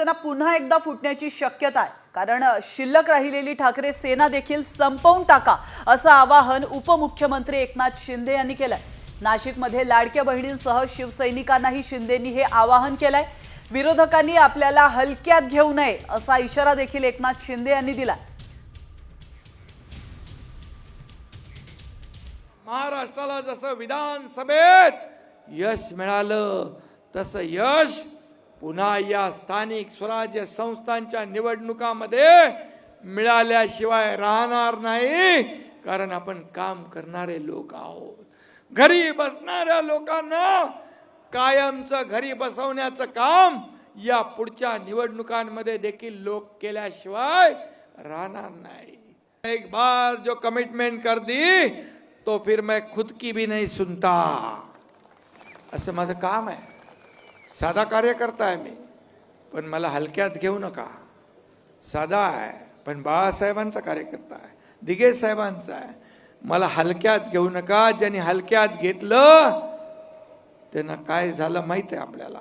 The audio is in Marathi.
शिवसेना पुन्हा एकदा फुटण्याची शक्यता आहे. कारण शिल्लक राहिलेली ठाकरे सेना देखील संपवून टाका असं आवाहन उपमुख्यमंत्री एकनाथ शिंदे यांनी केलंय. नाशिकमध्ये लाडक्या बहिणींसह शिवसैनिकांनाही शिंदेनी हे आवाहन केलंय. विरोधकांनी आपल्याला हलक्यात घेऊ नये असा इशारा देखील एकनाथ शिंदे यांनी दिलाय. महाराष्ट्राला जसं विधानसभेत यश मिळालं तसं यश पुन्हा या स्थानिक स्वराज्य संस्थांच्या निवडणुकामध्ये मिळाल्याशिवाय राहणार नाही कारण आपण काम करणारे लोक आहोत. घरी बसणाऱ्या लोकांना कायमचं घरी बसवण्याचं काम या पुढच्या निवडणुकांमध्ये देखील लोक केल्याशिवाय राहणार नाही. एक बार जो कमिटमेंट कर दी तो फिर मैं खुद की भी नहीं सुनता. असं माझं काम आहे. साधा कार्यकर्ता आहे मी पण मला हलक्यात घेऊ नका. साधा आहे पण बाळासाहेबांचा कार्यकर्ता आहे दिगे साहेबांचा आहे. मला हलक्यात घेऊ नका ज्यांनी हलक्यात घेतलं त्यांना काय झालं माहीत आहे आपल्याला.